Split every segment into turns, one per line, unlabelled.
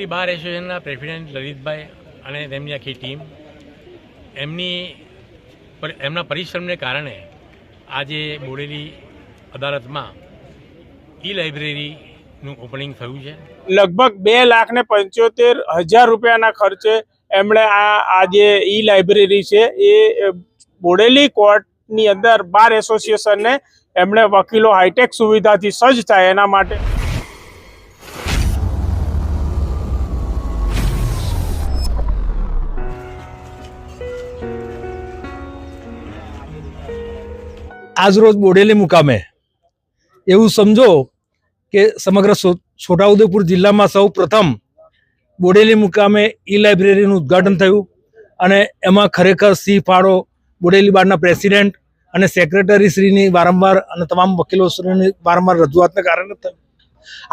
બોડેલી બાર એસોસિએશનના પ્રેસિડેન્ટ લલિતભાઈ અને તેમની આખી ટીમ. એમની એમના પરિશ્રમને કારણે આજે બોડેલી અદાલતમાં ઈ લાઇબ્રેરીનું ઓપનિંગ થયું છે.
લગભગ બે લાખ ને પંચોતેર હજાર રૂપિયાના ખર્ચે એમણે આ આ જે ઈ લાઇબ્રેરી છે, એ બોડેલી કોર્ટની અંદર બાર એસોસિએશનને એમણે વકીલો હાઈટેક સુવિધાથી સજ્જ થાય એના માટે.
આજરોજ બોડેલી મુકામે. એવું સમજો કે સમગ્ર છોટાઉદેપુર જિલ્લામાં સૌ પ્રથમ બોડેલી મુકામે ઈ લાઇબ્રેરીનું ઉદ્ઘાટન થયું અને એમાં ખરેખર સિંહ ફાળો બોડેલી બારના પ્રેસિડેન્ટ અને સેક્રેટરી શ્રીની વારંવાર અને તમામ વકીલો શ્રીની વારંવાર રજૂઆતને કારણે થયું.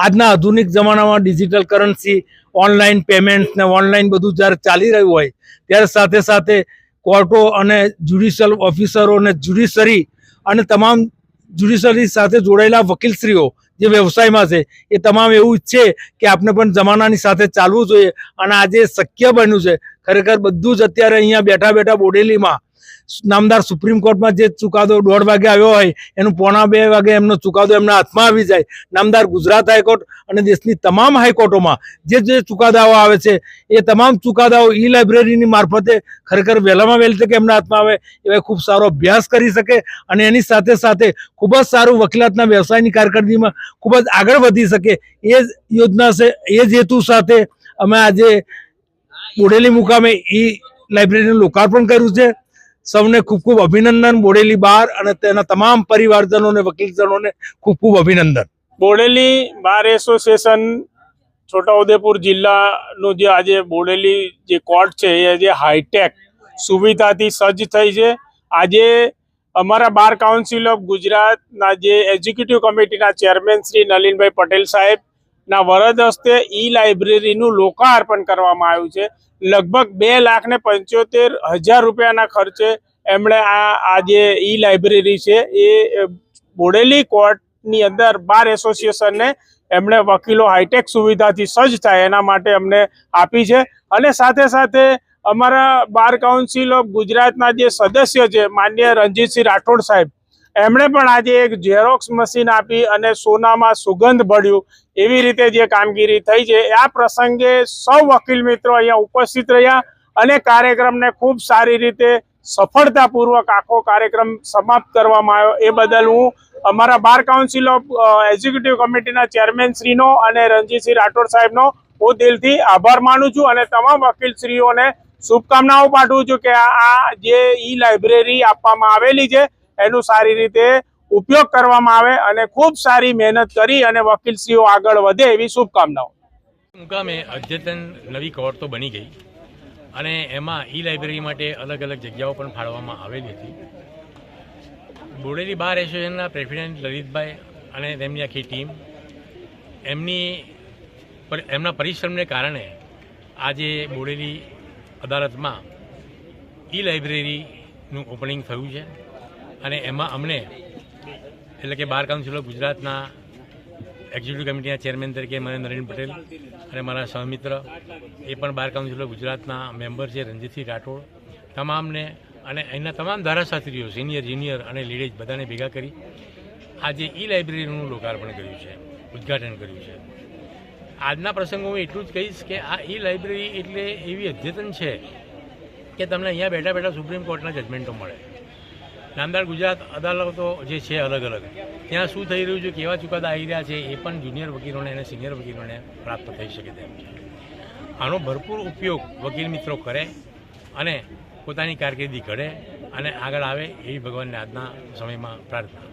આજના આધુનિક જમાનામાં ડિજિટલ કરન્સી, ઓનલાઈન પેમેન્ટ ને ઓનલાઈન બધું જ્યારે ચાલી રહ્યું હોય, ત્યારે સાથે સાથે કોર્ટો અને જ્યુડિશિયલ ઓફિસરો અને જ્યુડિશરી અને તમામ જ્યુડિશરી સાથે જોડાયેલા વકીલશ્રીઓ જે વ્યવસાયમાં છે, એ તમામ એવું ઈચ્છે કે આપણે પણ જમાનાની સાથે ચાલવું જોઈએ અને આજે શક્ય બન્યું છે ખરેખર બધું જ અત્યારે અહીંયા બેઠા બેઠા બોડેલીમાં નામદાર સુપ્રીમ કોર્ટમાં જે ચુકાદો દોઢ વાગે આવ્યો હોય, એનું પોણા બે વાગે એમનો ચુકાદો એમના હાથમાં આવી જાય. નામદાર ગુજરાત હાઈકોર્ટ અને દેશની તમામ હાઈકોર્ટોમાં જે જે ચુકાદાઓ આવે છે, એ તમામ ચુકાદાઓ ઈ લાઇબ્રેરીની મારફતે ખરેખર વહેલામાં વહેલી તકે એમના હાથમાં આવે એવા ખૂબ સારો અભ્યાસ કરી શકે અને એની સાથે સાથે ખૂબ જ સારું વકીલાતના વ્યવસાયની કારકિર્દીમાં ખૂબ જ આગળ વધી શકે. એ જ યોજના છે, એ જ હેતુ સાથે અમે આજે બોડેલી મુકામે ઈ લાઇબ્રેરીનું લોકાર્પણ કર્યું છે. સૌને ખૂબ ખૂબ અભિનંદન બોડેલી બાર અને તેના તમામ પરિવારજનોને, વકીલજનોને ખૂબ ખૂબ અભિનંદન.
બોડેલી બાર એસોસિએશન છોટાઉદેપુર જિલ્લાનું જે આજે બોડેલી જે કોર્ટ છે, એ જે હાઈટેક સુવિધાથી સજ્જ થઈ છે. આજે અમારા બાર કાઉન્સિલ ઓફ ગુજરાતના જે એક્ઝિક્યુટિવ કમિટીના ચેરમેન શ્રી નલિનભાઈ પટેલ સાહેબના વરદ હસ્તે ઈ લાઇબ્રેરીનું લોકાર્પણ કરવામાં આવ્યું છે. લગભગ બે લાખ ને પંચોતેર હજાર રૂપિયાના ખર્ચે એમણે આ આ જે ઈ લાઇબ્રેરી છે, એ બોડેલી કોર્ટની અંદર બાર એસોસિએશનને એમણે વકીલો હાઈટેક સુવિધાથી સજ્જ થાય એના માટે અમને આપી છે. અને સાથે સાથે અમારા બાર કાઉન્સિલ ઓફ ગુજરાતના જે સદસ્ય છે, માન્ય રણજીતસિંહ રાઠોડ સાહેબ એમણે પણ આજે એક ઝેરોક્સ મશીન આપી અને સોનામાં સુગંધ ભળ્યું એવી રીતે જે કામગીરી થઈ છે, આ પ્રસંગે સૌ વકીલ મિત્રો અહીંયા ઉપસ્થિત રહ્યા અને કાર્યક્રમને ખૂબ સારી રીતે સફળતાપૂર્વક આખો કાર્યક્રમ સમાપ્ત કરવામાં આવ્યો. એ બદલ હું અમારા બાર કાઉન્સિલ ઓફ એક્ઝિક્યુટિવ કમિટીના ચેરમેન શ્રીનો અને રણજીતસિંહ રાઠોડ સાહેબનો હું દિલથી આભાર માનું છું અને તમામ વકીલશ્રીઓને શુભકામનાઓ પાઠવું છું કે આ જે ઈ લાઇબ્રેરી આપવામાં આવેલી છે એનું સારી રીતે ઉપયોગ કરવામાં આવે અને ખૂબ સારી મહેનત કરી અને વકીલશ્રીઓ આગળ વધે એવી શુભકામનાઓ.
મુકામે અદ્યતન નવી કોર્ટ તો બની ગઈ અને એમાં ઈ લાઇબ્રેરી માટે અલગ અલગ જગ્યાઓ પણ ફાળવવામાં આવેલી હતી. બોડેલી બાર એસોસિએશનના પ્રેસિડેન્ટ લલિતભાઈ અને તેમની આખી ટીમ એમની એમના પરિશ્રમને કારણે આજે બોડેલી અદાલતમાં ઈ લાઇબ્રેરીનું ઓપનિંગ થયું છે. અને એમાં અમને, એટલે કે બાર કાઉન્સિલ ઓફ ગુજરાતના એક્ઝિક્યુટિવ કમિટીના ચેરમેન તરીકે મને નરેન પટેલ અને મારા સહમિત્ર, એ પણ બાર કાઉન્સિલ ઓફ ગુજરાતના મેમ્બર છે રણજીતસિંહ રાઠોડ. તમામને અને અહીંના તમામ ધારાશાસ્ત્રીઓ સિનિયર જુનિયર અને લેડીઝ બધાને ભેગા કરી આજે ઈ લાઇબ્રેરીનું લોકાર્પણ કર્યું છે, ઉદ્ઘાટન કર્યું છે. આજના પ્રસંગો હું એટલું જ કહીશ કે આ ઈ લાઇબ્રેરી એટલે એવી અદ્યતન છે કે તમને અહીંયા બેઠા બેઠા સુપ્રીમ કોર્ટના જજમેન્ટો મળે. નામદાર ગુજરાત અદાલતો જે છે અલગ અલગ ત્યાં શું થઈ રહ્યું છે, કેવા ચુકાદા આવી રહ્યા છે, એ પણ જુનિયર વકીલોને અને સિનિયર વકીલોને પ્રાપ્ત થઈ શકે તેમ છે આનો ભરપૂર ઉપયોગ વકીલ મિત્રો કરે અને પોતાની કારકિર્દી ઘડે અને આગળ આવે એવી ભગવાનને આજના સમયમાં પ્રાર્થના.